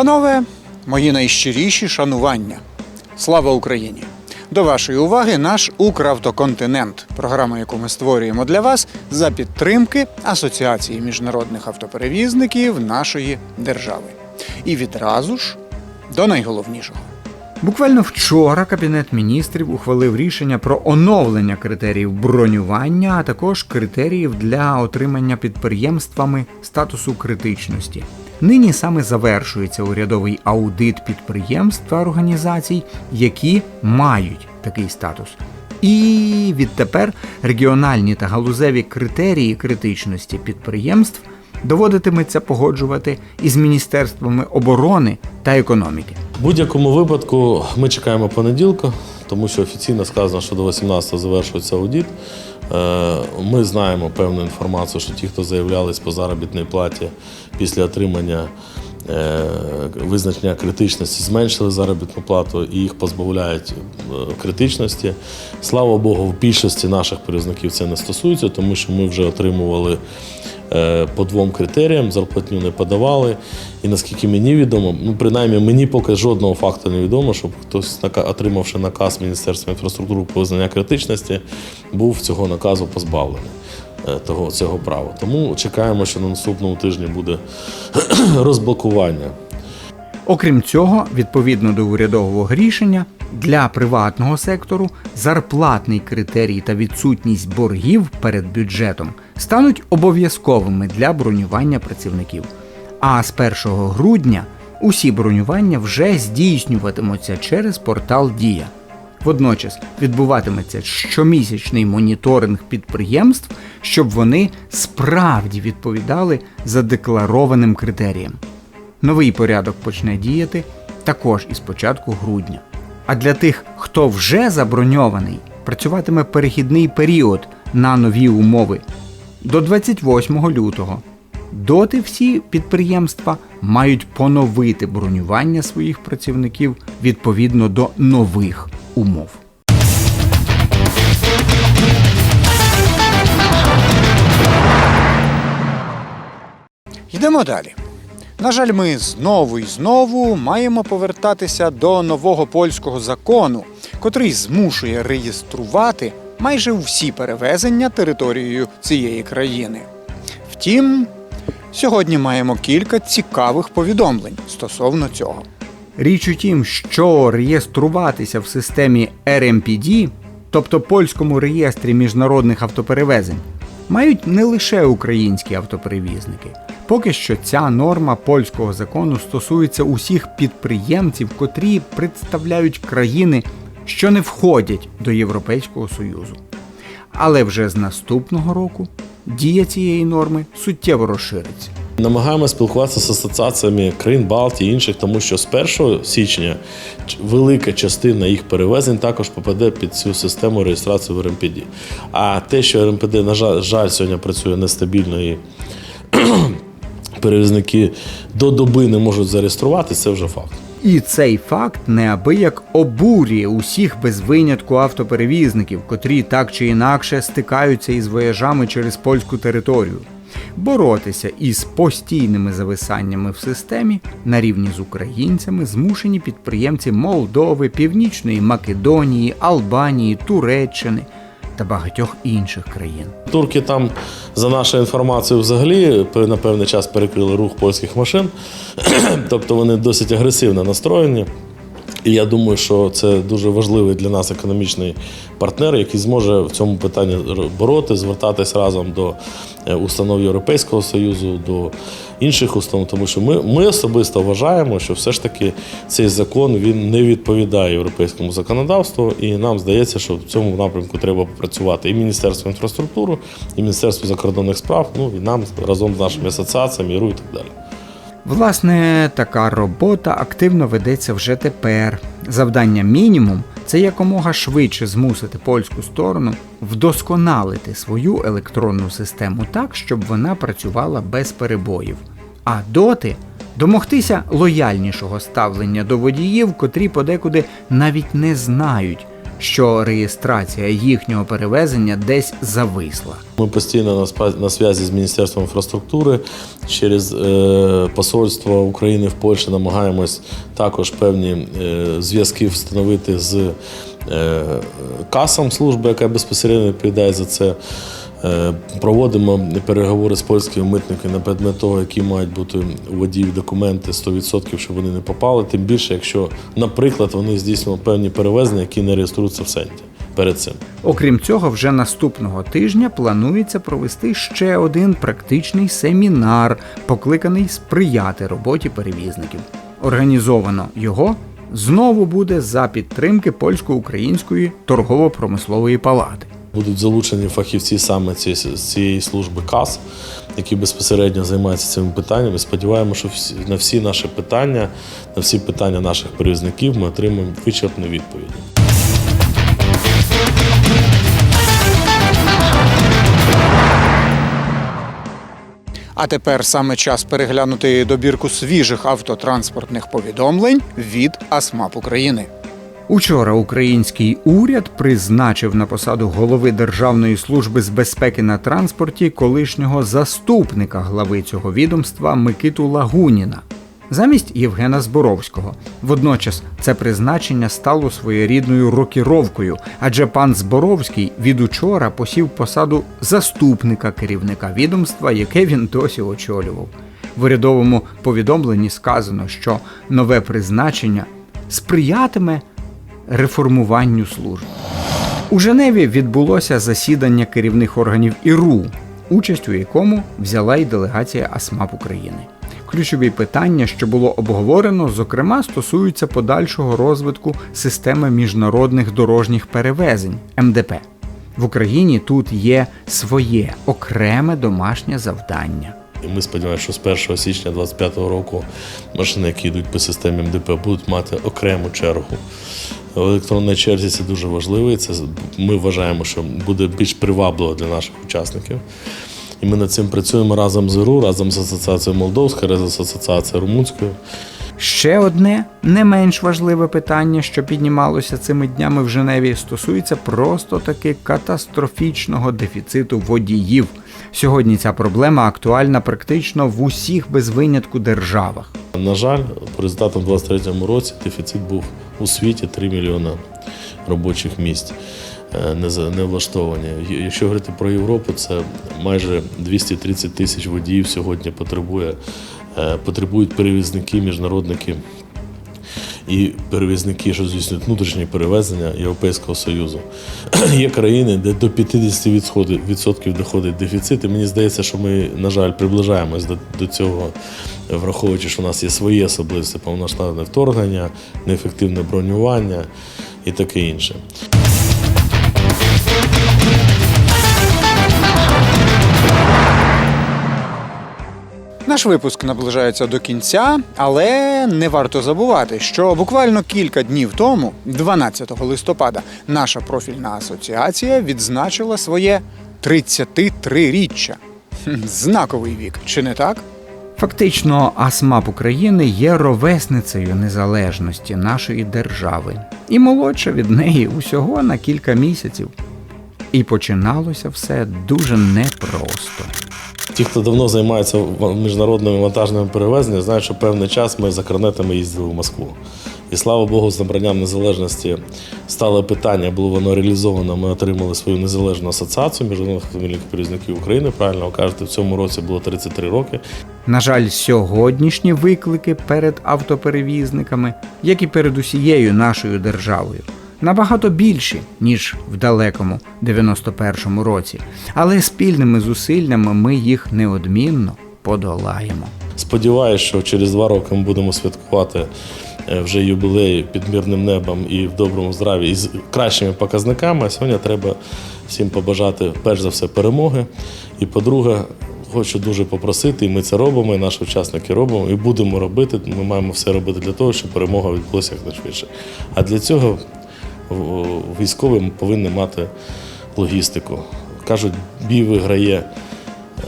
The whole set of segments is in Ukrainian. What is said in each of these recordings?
Панове, мої найщиріші шанування. Слава Україні! До вашої уваги наш Укравтоконтинент, програма, яку ми створюємо для вас за підтримки Асоціації міжнародних автоперевізників нашої держави. І відразу ж до найголовнішого. Буквально вчора Кабінет міністрів ухвалив рішення про оновлення критеріїв бронювання, а також критеріїв для отримання підприємствами статусу критичності. Нині саме завершується урядовий аудит підприємств та організацій, які мають такий статус. І відтепер регіональні та галузеві критерії критичності підприємств доводитиметься погоджувати із міністерствами оборони та економіки. В будь-якому випадку ми чекаємо понеділка, тому що офіційно сказано, що до 18-го завершується аудит. Е, Ми знаємо певну інформацію, що ті, хто заявлялись по заробітній платі після отримання е, визначення критичності, зменшили заробітну плату і їх позбавляють е, критичності. Слава Богу, в більшості наших перевізників це не стосується, тому що ми вже отримували по двом критеріям, зарплатню не подавали. І наскільки мені відомо, ну принаймні мені поки жодного факту не відомо, щоб хтось отримавши наказ Міністерства інфраструктури про визнання критичності, був цього наказу позбавлений. е, Того цього права. Тому чекаємо, що на наступному тижні буде розблокування Окрім цього, відповідно до урядового рішення, для приватного сектору зарплатний критерій та відсутність боргів перед бюджетом стануть обов'язковими для бронювання працівників. А з 1 грудня усі бронювання вже здійснюватимуться через портал Дія. Водночас відбуватиметься щомісячний моніторинг підприємств, щоб вони справді відповідали за декларованим критеріям. Новий порядок почне діяти також із початку грудня. А для тих, хто вже заброньований, працюватиме перехідний період на нові умови до 28 лютого. Доти всі підприємства мають поновити бронювання своїх працівників відповідно до нових умов. Йдемо далі. На жаль, ми знову і знову маємо повертатися до нового польського закону, котрий змушує реєструвати майже всі перевезення територією цієї країни. Втім, сьогодні маємо кілька цікавих повідомлень стосовно цього. Річ у тім, що реєструватися в системі RMPD, тобто польському реєстрі міжнародних автоперевезень, мають не лише українські автоперевізники. Поки що ця норма польського закону стосується усіх підприємців, котрі представляють країни, що не входять до Європейського Союзу. Але вже з наступного року дія цієї норми суттєво розшириться. Намагаємося спілкуватися з асоціаціями країн Балтії і інших, тому що з 1 січня велика частина їх перевезень також попаде під цю систему реєстрації в РМПД. А те, що РМПД, на жаль, сьогодні працює нестабільно і перевізники до доби не можуть зареєструвати, це вже факт. І цей факт неабияк обурює усіх без винятку автоперевізників, котрі так чи інакше стикаються із вояжами через польську територію. Боротися із постійними зависаннями в системі на рівні з українцями змушені підприємці Молдови, Північної Македонії, Албанії, Туреччини та багатьох інших країн. Турки там, за нашою інформацією, взагалі на певний час перекрили рух польських машин, тобто вони досить агресивно настроєні. І я думаю, що це дуже важливий для нас економічний партнер, який зможе в цьому питанні бороти, звертатись разом до е, установ Європейського Союзу, до інших установ, тому що ми, ми особисто вважаємо, що все ж таки цей закон він не відповідає європейському законодавству, і нам здається, що в цьому напрямку треба попрацювати і Міністерство інфраструктури, і Міністерство закордонних справ, ну і нам разом з нашими асоціаціями, ІРУ і так далі. Власне, така робота активно ведеться вже тепер. Завдання мінімум це якомога швидше змусити польську сторону вдосконалити свою електронну систему так, щоб вона працювала без перебоїв. А доти домогтися лояльнішого ставлення до водіїв, котрі подекуди навіть не знають, що реєстрація їхнього перевезення десь зависла. Ми постійно на, зв'язі з Міністерством інфраструктури через е, посольство України в Польщі намагаємось також певні е, зв'язки встановити з е, касом служби, яка безпосередньо відповідає за це. Е, Проводимо переговори з польськими митниками на предмет того, які мають бути у водіїв документи 100%, щоб вони не попали. Тим більше, якщо, наприклад, вони здійснювали певні перевезення, які не реєструються в центі перед цим. Окрім цього, вже наступного тижня планується провести ще один практичний семінар, покликаний сприяти роботі перевізників. Організовано його знову буде за підтримки польсько-української торгово-промислової палати. Будуть залучені фахівці саме з цієї служби КАС, які безпосередньо займаються цими питаннями. Сподіваємося, що всі, на всі наші питання, на всі питання наших перевізників ми отримаємо вичерпні відповіді. А тепер саме час переглянути добірку свіжих автотранспортних повідомлень від АСМАП України. Учора український уряд призначив на посаду голови Державної служби з безпеки на транспорті колишнього заступника глави цього відомства Микиту Лагуніна замість Євгена Зборовського. Водночас це призначення стало своєрідною рокіровкою, адже пан Зборовський від учора посів посаду заступника керівника відомства, яке він досі очолював. В урядовому повідомленні сказано, що нове призначення сприятиме реформуванню служб. У Женеві відбулося засідання керівних органів ІРУ, участь у якому взяла й делегація АСМАП України. Ключові питання, що було обговорено, зокрема, стосуються подальшого розвитку системи міжнародних дорожніх перевезень МДП. В Україні тут є своє окреме домашнє завдання. Ми сподіваємося, що з 1 січня 2025 року машини, які йдуть по системі МДП, будуть мати окрему чергу. В електронній черзі це дуже важливо. і Це ми вважаємо, що буде більш привабливо для наших учасників. І ми над цим працюємо разом з ІРУ, разом з Асоціацією Молдовською, разом з Асоціацією Румунською. Ще одне не менш важливе питання, що піднімалося цими днями в Женеві, стосується просто таки катастрофічного дефіциту водіїв. Сьогодні ця проблема актуальна практично в усіх без винятку державах. На жаль, по результатам у 2023 році дефіцит був у світі 3 мільйони робочих місць е, не влаштовані. Якщо говорити про Європу, це майже 230 тисяч водіїв сьогодні потребує, потребують перевізники, міжнародники і перевізники, що здійснюють внутрішні перевезення Європейського Союзу. Є країни, де до 50% відсотків доходить дефіцит. І мені здається, що ми, на жаль, приближаємось до, до цього, враховуючи, що у нас є свої особливості, повноштабне вторгнення, неефективне бронювання і таке інше. Наш випуск наближається до кінця, але не варто забувати, що буквально кілька днів тому, 12 листопада, наша профільна асоціація відзначила своє 33-річчя. Знаковий вік, чи не так? Фактично, АСМАП України є ровесницею незалежності нашої держави і молодша від неї усього на кілька місяців. І починалося все дуже непросто. Ті, хто давно займається міжнародними вантажними перевезеннями, знають, що певний час ми за корнетами їздили в Москву. І слава Богу, з набранням незалежності стало питання, було воно реалізовано. Ми отримали свою незалежну асоціацію міжнародних автомобільних перевізників України. Правильно ви кажете, в цьому році було 33 роки. На жаль, сьогоднішні виклики перед автоперевізниками, як і перед усією нашою державою, набагато більші, ніж в далекому 91-му році. Але спільними зусиллями ми їх неодмінно подолаємо. Сподіваюсь, що через два роки ми будемо святкувати е, вже юбілей під мирним небом і в доброму здраві і з кращими показниками. А сьогодні треба всім побажати перш за все перемоги. І по-друге, хочу дуже попросити, і ми це робимо, і наші учасники робимо, і будемо робити. Ми маємо все робити для того, щоб перемога відбулася якнайшвидше. А для цього в- військові повинні мати логістику. Кажуть, бій виграє е,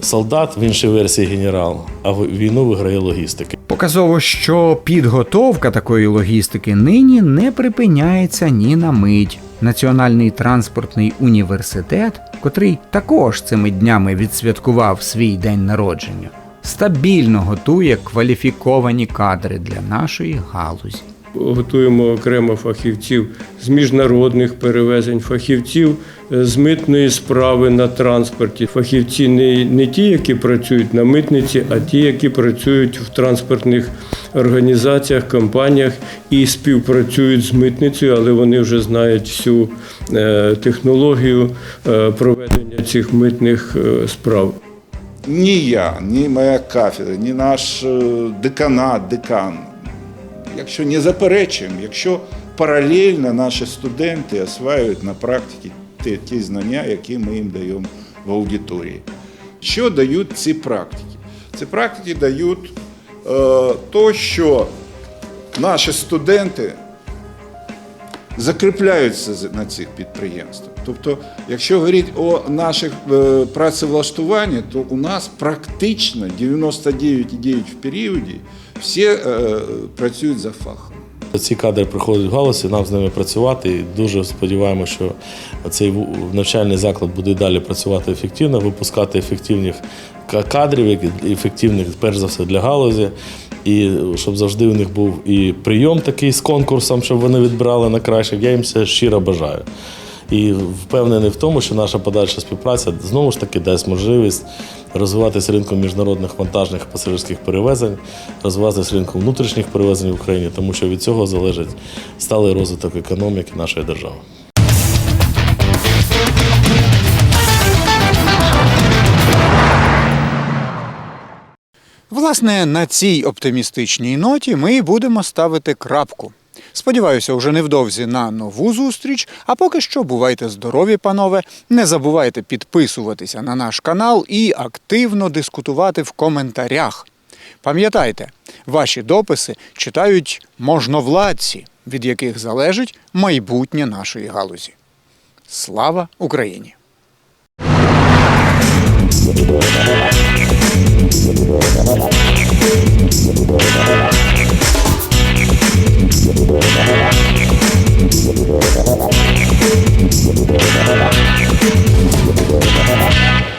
солдат, в іншій версії генерал, а війну виграє логістика. Показово, що підготовка такої логістики нині не припиняється ні на мить. Національний транспортний університет, котрий також цими днями відсвяткував свій день народження, стабільно готує кваліфіковані кадри для нашої галузі. Готуємо окремо фахівців з міжнародних перевезень, фахівців е, з митної справи на транспорті. Фахівці не, не ті, які працюють на митниці, а ті, які працюють в транспортних організаціях, компаніях і співпрацюють з митницею, але вони вже знають всю е, технологію е, проведення цих митних справ. Ні я, ні моя кафедра, ні наш деканат, декан. Якщо не заперечуємо, якщо паралельно наші студенти осваюють на практиці ті, ті знання, які ми їм даємо в аудиторії. Що дають ці практики? Ці практики дають е, то, що наші студенти закріпляються на цих підприємствах. Тобто, якщо говорити о наших е, працевлаштуванні, то у нас практично 99,9 в періоді всі е, працюють за фахом. Ці кадри приходять в галузі, нам з ними працювати. І дуже сподіваємося, що цей навчальний заклад буде далі працювати ефективно, випускати ефективних кадрів, ефективних, перш за все, для галузі. І щоб завжди у них був і прийом такий з конкурсом, щоб вони відбирали на кращих. Я їм це щиро бажаю. І впевнений в тому, що наша подальша співпраця знову ж таки дасть можливість розвиватися ринком міжнародних вантажних пасажирських перевезень, розвиватися ринком внутрішніх перевезень в Україні, тому що від цього залежить сталий розвиток економіки нашої держави. Власне, на цій оптимістичній ноті ми будемо ставити крапку. Сподіваюся, уже невдовзі на нову зустріч. А поки що бувайте здорові, панове. Не забувайте підписуватися на наш канал і активно дискутувати в коментарях. Пам'ятайте, ваші дописи читають можновладці, від яких залежить майбутнє нашої галузі. Слава Україні! Thank you. Thank you.